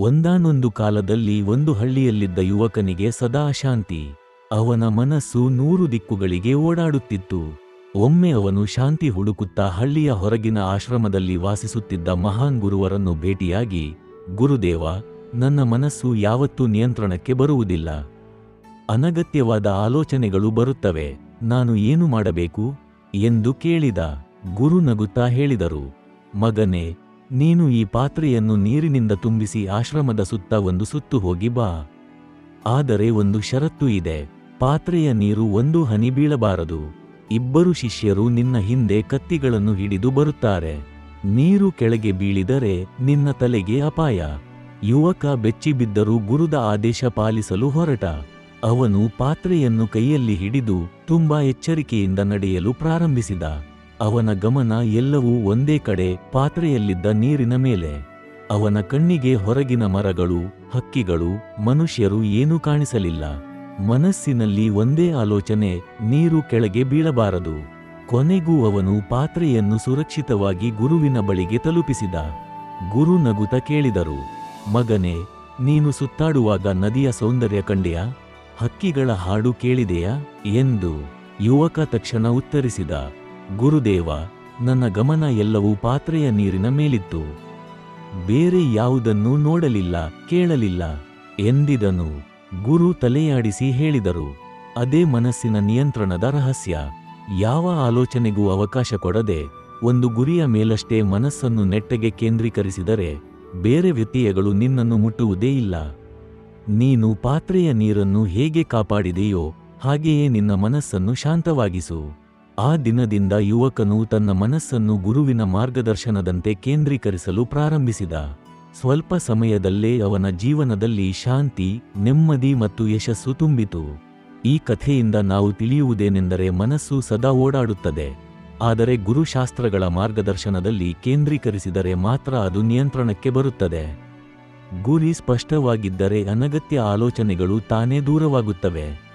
ಒಂದಾನೊಂದು ಕಾಲದಲ್ಲಿ ಒಂದು ಹಳ್ಳಿಯಲ್ಲಿದ್ದ ಯುವಕನಿಗೆ ಸದಾ ಅಶಾಂತಿ ಅವನ ಮನಸ್ಸು ನೂರು ದಿಕ್ಕುಗಳಿಗೆ ಓಡಾಡುತ್ತಿತ್ತು. ಒಮ್ಮೆ ಅವನು ಶಾಂತಿ ಹುಡುಕುತ್ತಾ ಹಳ್ಳಿಯ ಹೊರಗಿನ ಆಶ್ರಮದಲ್ಲಿ ವಾಸಿಸುತ್ತಿದ್ದ ಮಹಾನ್ ಗುರುವರನ್ನು ಭೇಟಿಯಾಗಿ, ಗುರುದೇವ, ನನ್ನ ಮನಸ್ಸು ಯಾವತ್ತೂ ನಿಯಂತ್ರಣಕ್ಕೆ ಬರುವುದಿಲ್ಲ. ಅನಗತ್ಯವಾದ ಆಲೋಚನೆಗಳು ಬರುತ್ತವೆ. ನಾನು ಏನು ಮಾಡಬೇಕು? ಎಂದು ಕೇಳಿದ. ಗುರು ನಗುತ್ತಾ ಹೇಳಿದರು. ಮಗನೇ ನೀನು ಈ ಪಾತ್ರೆಯನ್ನು ನೀರಿನಿಂದ ತುಂಬಿಸಿ ಆಶ್ರಮದ ಸುತ್ತ ಒಂದು ಸುತ್ತು ಹೋಗಿ ಬಾ. ಆದರೆ ಒಂದು ಷರತ್ತು ಇದೆ. ಪಾತ್ರೆಯ ನೀರು ಒಂದು ಹನಿ ಬೀಳಬಾರದು. ಇಬ್ಬರು ಶಿಷ್ಯರು ನಿನ್ನ ಹಿಂದೆ ಕತ್ತಿಗಳನ್ನು ಹಿಡಿದು ಬರುತ್ತಾರೆ. ನೀರು ಕೆಳಗೆ ಬೀಳಿದರೆ ನಿನ್ನ ತಲೆಗೆ ಅಪಾಯ. ಯುವಕ ಬೆಚ್ಚಿಬಿದ್ದರೂ ಗುರುದ ಆದೇಶ ಪಾಲಿಸಲು ಹೊರಟ. ಅವನು ಪಾತ್ರೆಯನ್ನು ಕೈಯಲ್ಲಿ ಹಿಡಿದು ತುಂಬಾ ಎಚ್ಚರಿಕೆಯಿಂದ ನಡೆಯಲು ಪ್ರಾರಂಭಿಸಿದ. ಅವನ ಗಮನ ಎಲ್ಲವೂ ಒಂದೇ ಕಡೆ ಪಾತ್ರೆಯಲ್ಲಿದ್ದ ನೀರಿನ ಮೇಲೆ. ಅವನ ಕಣ್ಣಿಗೆ ಹೊರಗಿನ ಮರಗಳು, ಹಕ್ಕಿಗಳು, ಮನುಷ್ಯರು ಏನೂ ಕಾಣಿಸಲಿಲ್ಲ. ಮನಸ್ಸಿನಲ್ಲಿ ಒಂದೇ ಆಲೋಚನೆ, ನೀರು ಕೆಳಗೆ ಬೀಳಬಾರದು. ಕೊನೆಗೂ ಅವನು ಪಾತ್ರೆಯನ್ನು ಸುರಕ್ಷಿತವಾಗಿ ಗುರುವಿನ ಬಳಿಗೆ ತಲುಪಿಸಿದ. ಗುರು ನಗುತ ಕೇಳಿದರು, ಮಗನೇ, ನೀನು ಸುತ್ತಾಡುವಾಗ ನದಿಯ ಸೌಂದರ್ಯ ಕಂಡೆಯಾ? ಹಕ್ಕಿಗಳ ಹಾಡು ಕೇಳಿದೆಯಾ? ಎಂದು ಯುವಕ ತಕ್ಷಣ ಉತ್ತರಿಸಿದ. ಗುರುದೇವ, ನನ್ನ ಗಮನ ಎಲ್ಲವೂ ಪಾತ್ರೆಯ ನೀರಿನ ಮೇಲಿತ್ತು. ಬೇರೆ ಯಾವುದನ್ನೂ ನೋಡಲಿಲ್ಲ, ಕೇಳಲಿಲ್ಲ ಎಂದಿದನು. ಗುರು ತಲೆಯಾಡಿಸಿ ಹೇಳಿದರು, ಅದೇ ಮನಸ್ಸಿನ ನಿಯಂತ್ರಣದ ರಹಸ್ಯ. ಯಾವ ಆಲೋಚನೆಗೂ ಅವಕಾಶ ಕೊಡದೆ ಒಂದು ಗುರಿಯ ಮೇಲಷ್ಟೇ ಮನಸ್ಸನ್ನು ನೆಟ್ಟಗೆ ಕೇಂದ್ರೀಕರಿಸಿದರೆ ಬೇರೆ ವ್ಯತ್ಯಯಗಳು ನಿನ್ನನ್ನು ಮುಟ್ಟುವುದೇ ಇಲ್ಲ. ನೀನು ಪಾತ್ರೆಯ ನೀರನ್ನು ಹೇಗೆ ಕಾಪಾಡಿದೆಯೋ ಹಾಗೆಯೇ ನಿನ್ನ ಮನಸ್ಸನ್ನು ಶಾಂತವಾಗಿಸು. ಆ ದಿನದಿಂದ ಯುವಕನು ತನ್ನ ಮನಸ್ಸನ್ನು ಗುರುವಿನ ಮಾರ್ಗದರ್ಶನದಂತೆ ಕೇಂದ್ರೀಕರಿಸಲು ಪ್ರಾರಂಭಿಸಿದ. ಸ್ವಲ್ಪ ಸಮಯದಲ್ಲೇ ಅವನ ಜೀವನದಲ್ಲಿ ಶಾಂತಿ, ನೆಮ್ಮದಿ ಮತ್ತು ಯಶಸ್ಸು ತುಂಬಿತು. ಈ ಕಥೆಯಿಂದ ನಾವು ತಿಳಿಯುವುದೇನೆಂದರೆ ಮನಸ್ಸು ಸದಾ ಓಡಾಡುತ್ತದೆ. ಆದರೆ ಗುರುಶಾಸ್ತ್ರಗಳ ಮಾರ್ಗದರ್ಶನದಲ್ಲಿ ಕೇಂದ್ರೀಕರಿಸಿದರೆ ಮಾತ್ರ ಅದು ನಿಯಂತ್ರಣಕ್ಕೆ ಬರುತ್ತದೆ. ಗುರಿ ಸ್ಪಷ್ಟವಾಗಿದ್ದರೆ ಅನಗತ್ಯ ಆಲೋಚನೆಗಳು ತಾನೇ ದೂರವಾಗುತ್ತವೆ.